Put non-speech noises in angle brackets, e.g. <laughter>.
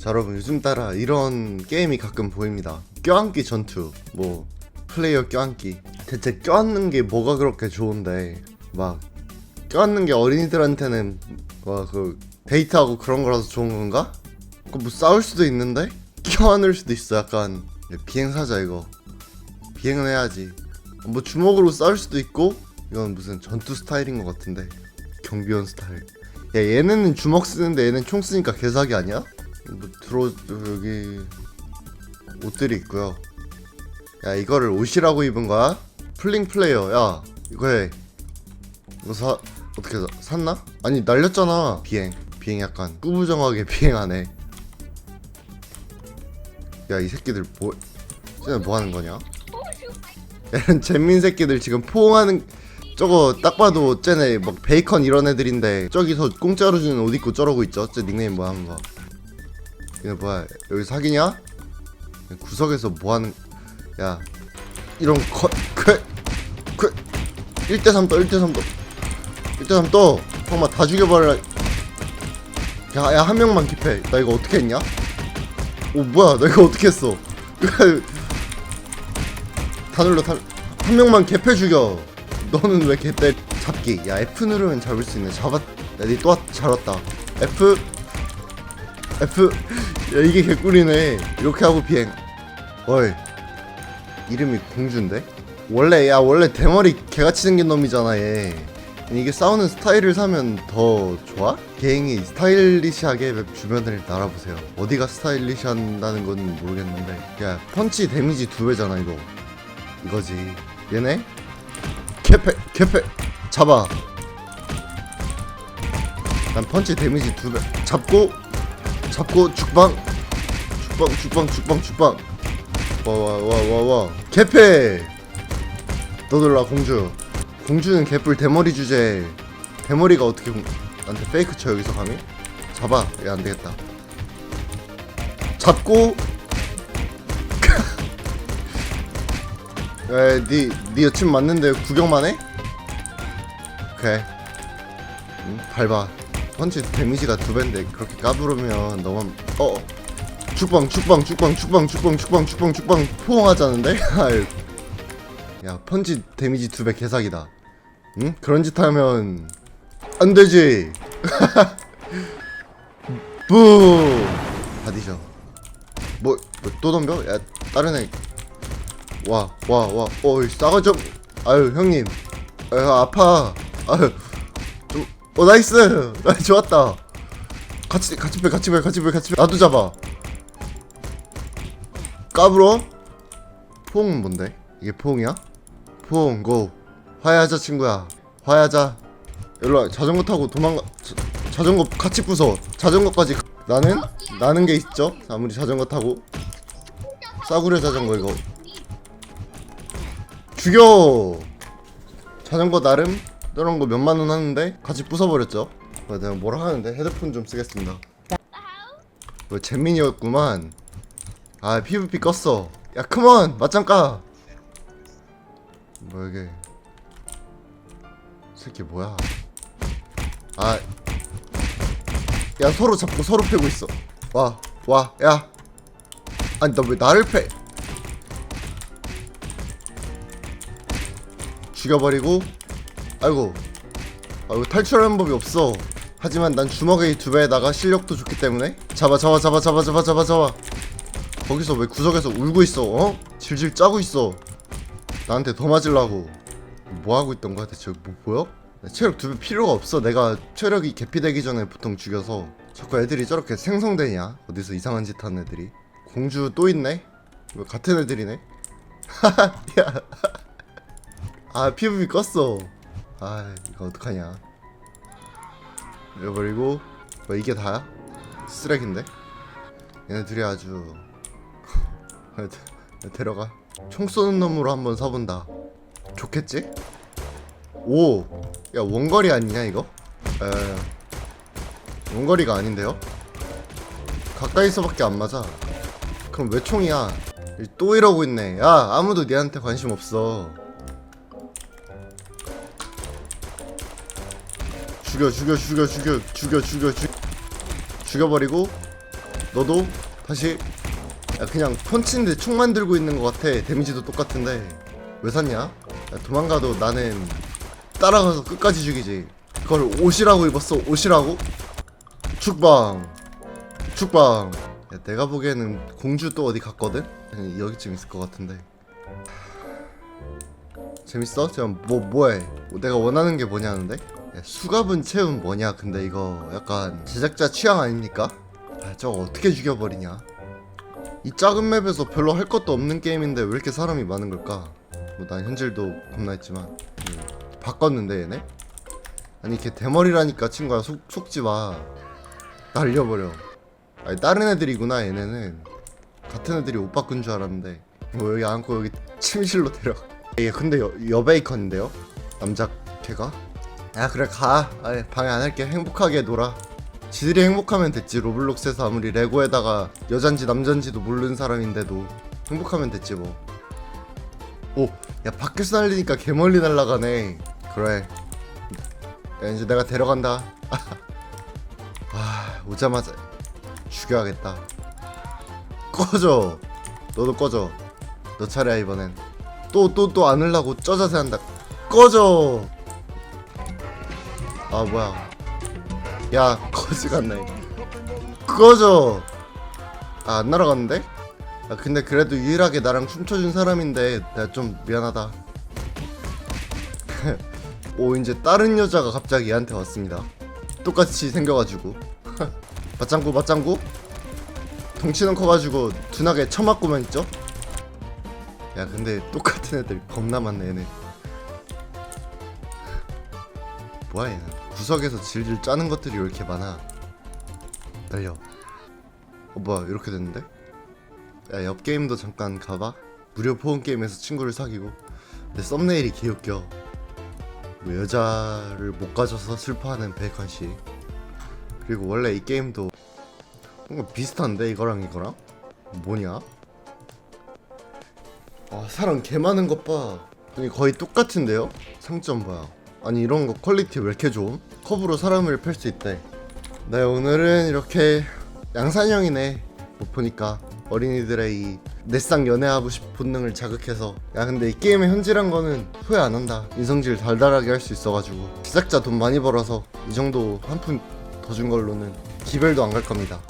자 여러분 요즘 따라 이런 게임이 가끔 보입니다. 껴안기 전투. 뭐 플레이어 껴안기. 대체 껴안는 게 뭐가 그렇게 좋은데 막 껴안는 게 어린이들한테는 막그 데이트하고 그런 거라서 좋은 건가? 그뭐 싸울 수도 있는데? 껴안을 수도 있어 약간. 비행사자 이거. 비행은 해야지. 뭐 주먹으로 싸울 수도 있고 이건 무슨 전투 스타일인 것 같은데. 경비원 스타일. 야 얘네는 주먹 쓰는데 얘는 총 쓰니까 개사기 아니야? 뭐 들어 여기 옷들이 있고요. 야 이거를 옷이라고 입은 거야? 플링 플레이어. 야 이거 해. 이거 사 어떻게 사, 샀나? 아니 날렸잖아. 비행. 비행 약간 꾸부정하게 <laughs> 비행하네. 야 이 새끼들 뭐 쟤네 뭐 하는 거냐? 얘는 잼민 새끼들 지금 포옹하는 저거 딱 봐도 쟤네 막 베이컨 이런 애들인데 저기서 공짜로 주는 옷 입고 저러고 있죠? 쟤 닉네임 뭐야 한번. 봐 얘네 뭐야 여기 사기냐? 구석에서 뭐하는 야 이런 거그 1대3 떠 1대3 떠. 1대3 떠. 형마 다 죽여버려. 야 야 한 명만 킵해. 나 이거 어떻게 했냐? 오 뭐야 나 이거 어떻게 했어? <laughs> 다 눌러 다, 한 명만 개패 죽여. 너는 왜 개때 잡기? 야 F 누르면 잡을 수 있네. 잡았 야니또 잡았다. F F 야 이게 개꿀이네. 이렇게 하고 비행. 어이 이름이 공주인데? 원래 야 원래 대머리 개같이 생긴 놈이잖아 얘. 이게 싸우는 스타일을 사면 더 좋아? 개행이 스타일리시하게 맵 주변을 날아보세요. 어디가 스타일리시한다는 건 모르겠는데. 야 펀치 데미지 두 배잖아 이거. 이거지. 얘네? 개패 개패. 잡아. 난 펀치 데미지 두 배. 잡고 잡고 죽방. 죽방 죽방 죽방 죽방. 와와 와 와와. 개패! 너들라 공주. 공주는 개뿔 대머리 주제. 대머리가 어떻게 공... 나한테 페이크 쳐 여기서 감히? 잡아. 얘 안되겠다. 잡고. <laughs> 에, 니, 니 여친 맞는데 구경만 해? 오케이. 응, 밟아. 펀치 데미지가 두 배인데 그렇게 까부르면 너무 어 죽방 죽방 죽방 죽방 죽방 죽방 죽방 죽방 포옹하자는데? <laughs> 야 펀치 데미지 두 배 개사기다. 응? 그런 짓 하면 안 되지. <laughs> 부. 다 뒤져. 뭐, 뭐또 덤벼? 야 다른 애 와, 와, 와, 어이, 싸가 좀, 아유, 형님, 아유, 아파, 아유, 좀, 어, 나이스, 나 좋았다. 같이, 같이 빼, 같이 빼, 같이 빼, 같이 빼, 나도 잡아. 까불어? 포옹은 뭔데? 이게 포옹이야? 포옹, 고. 화해하자, 친구야. 화해하자. 일로 와, 자전거 타고 도망가, 자, 자전거 같이 부숴. 자전거까지. 가- 나는, 나는 게 있죠? 아무리 자전거 타고. 싸구려 자전거, 이거. 죽여 자전거 나름 저런 거 몇만 원 하는데 같이 부숴버렸죠? 어, 내가 뭐라 하는데? 헤드폰 좀 쓰겠습니다. 뭐 잼민이었구만. 아 PVP 껐어. 야 컴온 맞짱 까뭐 이게? 새끼 뭐야? 아 야 서로 잡고 서로 패고 있어. 와 와 야. 아니 너왜 나를 패? 죽여버리고 아이고. 아이고 탈출하는 법이 없어. 하지만 난 주먹의 두 배에다가 실력도 좋기 때문에. 잡아 잡아 잡아 잡아 잡아 잡아 잡아. 거기서 왜 구석에서 울고 있어 어? 질질 짜고 있어. 나한테 더 맞으려고. 뭐 하고 있던 거야 대체 뭐 보여? 체력 두 배 필요가 없어. 내가 체력이 개피되기 전에 보통 죽여서. 자꾸 애들이 저렇게 생성되냐? 어디서 이상한 짓 하는 애들이. 공주 또 있네? 뭐 같은 애들이네? <laughs> 야. 아 PVP 껐어 아 이거 어떡하냐 잃어버리고 뭐 이게 다야? 쓰레기인데? 얘네들이 아주 <laughs> 데려가 총 쏘는 놈으로 한번 서본다 좋겠지? 오! 야 원거리 아니냐 이거? 에 원거리가 아닌데요? 가까이서밖에 안 맞아 그럼 왜 총이야 또 이러고 있네 야 아무도 니한테 관심 없어 죽여 죽여 죽여 죽여 죽여 죽여 죽 죽여버리고 너도 다시 야 그냥 펀치인데 총만 들고 있는 것 같아 데미지도 똑같은데 왜 샀냐? 야, 도망가도 나는 따라가서 끝까지 죽이지 그걸 옷이라고 입었어 옷이라고? 축방 축방 야, 내가 보기에는 공주 또 어디 갔거든? 여기쯤 있을 것 같은데 재밌어? 지금 뭐 뭐해? 내가 원하는 게 뭐냐는데? 야, 수갑은 채운 뭐냐? 근데 이거 약간 제작자 취향 아닙니까? 아, 저거 어떻게 죽여버리냐? 이 작은 맵에서 별로 할 것도 없는 게임인데 왜 이렇게 사람이 많은 걸까? 뭐 난 현질도 겁나 했지만 음, 바꿨는데 얘네? 아니 걔 대머리라니까 친구야 속, 속지 마 날려버려 아니 다른 애들이구나 얘네는 같은 애들이 옷 바꾼 줄 알았는데 뭐 여기 안고 여기 <laughs> 침실로 데려가 얘 근데 여, 여베이컨인데요? 남자 걔가? 야 그래 가. 아이, 방해 안 할게. 행복하게 놀아. 지들이 행복하면 됐지. 로블록스에서 아무리 레고에다가 여잔지 남잔지도 모르는 사람인데도 행복하면 됐지 뭐. 오, 야 밖에서 날리니까 개멀리 날아가네. 그래. 야 이제 내가 데려간다. <laughs> 아 오자마자 죽여야겠다. 꺼져. 너도 꺼져. 너 차례야 이번엔. 또 또 또 안으려고 쩌자세 한다. 꺼져 아 뭐야. 야 거지 같네 꺼져. 아 안 날아갔는데? 아 근데 그래도 유일하게 나랑 춤춰준 사람인데 내가 좀 미안하다. <laughs> 오 이제 다른 여자가 갑자기 얘한테 왔습니다. 똑같이 생겨가지고. <laughs> 맞장구 맞장구? 덩치는 커가지고 둔하게 처맞고만 있죠? 야 근데 똑같은 애들 겁나 많네 얘네 뭐야 얘는. 구석에서 질질 짜는 것들이 왜 이렇게 많아? 날려. 어 뭐야 이렇게 됐는데? 야 옆 게임도 잠깐 가봐. 무료 포옹 게임에서 친구를 사귀고. 내 썸네일이 개웃겨. 뭐 여자를 못 가져서 슬퍼하는 베이컨 씨. 그리고 원래 이 게임도 뭔가 비슷한데 이거랑 이거랑? 뭐냐? 아 사람 개 많은 것봐. 아니 거의 똑같은데요? 상점 뭐야 아니 이런 거 퀄리티 왜 이렇게 좋음? 컵으로 사람을 펼수 있대. 네 오늘은 이렇게 양산형이네. 못 보니까 어린이들의 이 내상 연애하고 싶은 본능을 자극해서. 야 근데 이 게임의 현질한 거는 후회 안 한다. 인성질 달달하게 할 수 있어가지고. 제작자 돈 많이 벌어서 이 정도 한 푼 더 준 걸로는 기별도 안 갈 겁니다